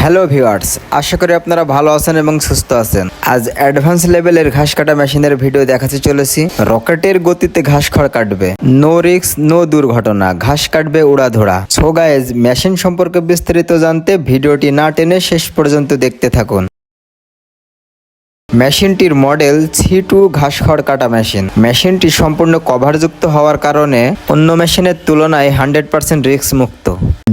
Hello viewers, আশা করি আপনারা ভালো আছেন এবং সুস্থ আছেন। আজ অ্যাডভান্স লেভেলের ঘাস কাটা মেশিনের ভিডিও দেখাতে চলেছি। রকেটের গতিতে ঘাস খড় কাটবে। নো রিক্স নো দুর্ঘটনা। ঘাস কাটবে উড়াধোড়া সো গাইজ মেশিন সম্পর্কে বিস্তারিত জানতে ভিডিওটি না টেনে শেষ পর্যন্ত দেখতে থাকুন। মেশিনটির মডেল সি টু ঘাস খড় কাটা মেশিন। মেশিনটি সম্পূর্ণ কভারযুক্ত হওয়ার কারণে অন্য মেশিনের তুলনায় হান্ড্রেড পার্সেন্ট রিক্স মুক্ত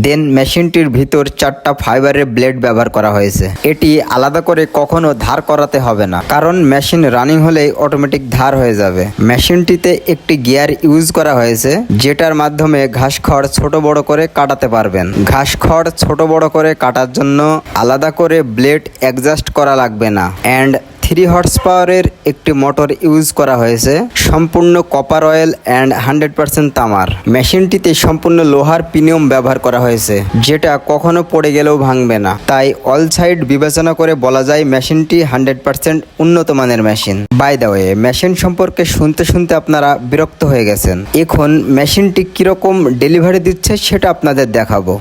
দেন মেশিনটির ভিতর চারটা ফাইবারের ব্লেড ব্যবহার করা হয়েছে। এটি আলাদা করে কখনো ধার করাতে হবে না, কারণ মেশিন রানিং হলেই অটোমেটিক ধার হয়ে যাবে। মেশিনটিতে একটি গিয়ার ইউজ করা হয়েছে, যেটার মাধ্যমে ঘাস খড় ছোট বড় করে কাটাতে পারবেন। ঘাস খড় ছোট বড় করে কাটার জন্য আলাদা করে ব্লেড অ্যাডজাস্ট করা লাগবে না। অ্যান্ড থ্রি হর্স পাওয়ারের একটি মোটর ইউজ করা হয়েছে। সম্পূর্ণ copper oil and hundred percent তামার। মেশিনটিতে সম্পূর্ণ লোহার পিনিয়ম ব্যবহার করা হয়েছে, যেটা কখনো পড়ে গেলেও ভাঙবে না। তাই অল সাইড বিবেচনা করে বলা যায় মেশিনটি হান্ড্রেড পার্সেন্ট উন্নত মানের machine by the way machine সম্পর্কে শুনতে শুনতে আপনারা বিরক্ত হয়ে গেছেন। এখন মেশিনটি কীরকম ডেলিভারি দিচ্ছে সেটা আপনাদের দেখাবো।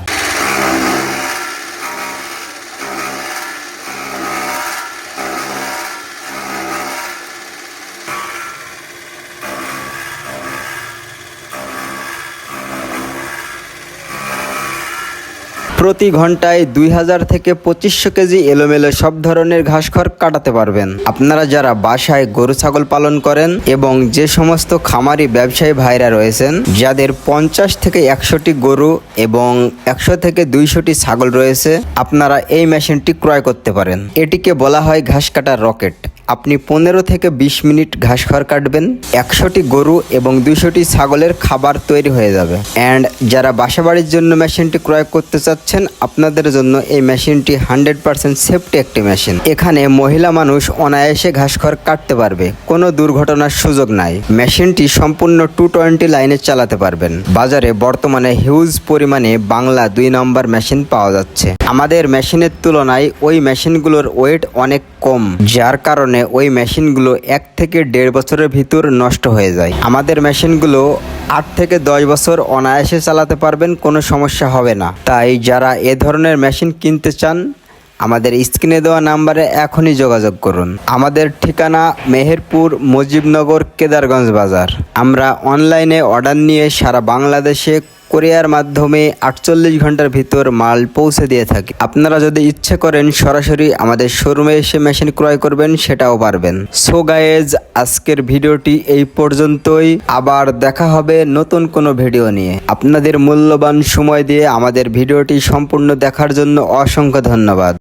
প্রতি ঘন্টায় দুই হাজার থেকে পঁচিশশো কেজি এলোমেলো সব ধরনের ঘাস খড় কাটাতে পারবেন। আপনারা যারা বাসায় গরু, ছাগল পালন করেন এবং যে সমস্ত খামারি ব্যবসায়ী ভাইরা রয়েছেন, যাদের পঞ্চাশ থেকে একশোটি গরু এবং একশো থেকে দুইশোটি ছাগল রয়েছে, আপনারা এই মেশিনটি ক্রয় করতে পারেন। এটিকে বলা হয় ঘাস কাটার রকেট। আপনি পনেরো থেকে বিশ মিনিট ঘাস খড় কাটবেন, একশোটি গরু এবং দুশোটি ছাগলের খাবার তৈরি হয়ে যাবে। অ্যান্ড যারা বাসাবাড়ির জন্য মেশিনটি ক্রয় করতে চাচ্ছেন, আপনাদের জন্য এই মেশিনটি হান্ড্রেড পার্সেন্ট সেফটি একটি মেশিন। এখানে মহিলা মানুষ অনায়াসে ঘাস খড় কাটতে পারবে, কোনো দুর্ঘটনার সুযোগ নাই। মেশিনটি সম্পূর্ণ টু টোয়েন্টি লাইনে চালাতে পারবেন। বাজারে বর্তমানে হিউজ পরিমাণে বাংলা দুই নম্বর মেশিন পাওয়া যাচ্ছে। আমাদের মেশিনের তুলনায় ওই মেশিনগুলোর ওয়েট অনেক কম, যার কারণে ওই মেশিনগুলো এক থেকে দেড় বছরের ভিতর নষ্ট হয়ে যায়। আমাদের মেশিনগুলো আট থেকে দশ বছর অনায়াসে চালাতে পারবেন, কোনো সমস্যা হবে না। তাই যারা এ ধরনের মেশিন কিনতে চান আমাদের স্ক্রিনে দেওয়া নাম্বারে এখনই যোগাযোগ করুন। আমাদের ঠিকানা মেহেরপুর মুজিবনগর কেদারগঞ্জ বাজার। আমরা অনলাইনে অর্ডার নিয়ে সারা বাংলাদেশে কোরিয়ার মাধ্যমে আটচল্লিশ ঘণ্টার ভিতর মাল পৌঁছে দিয়ে থাকি। আপনারা যদি ইচ্ছে করেন সরাসরি আমাদের শোরুমে এসে মেশিন ক্রয় করবেন, সেটাও পারবেন। সো গায়েজ আজকের ভিডিওটি এই পর্যন্তই। আবার দেখা হবে নতুন কোনো ভিডিও নিয়ে। আপনাদের মূল্যবান সময় দিয়ে আমাদের ভিডিওটি সম্পূর্ণ দেখার জন্য অসংখ্য ধন্যবাদ।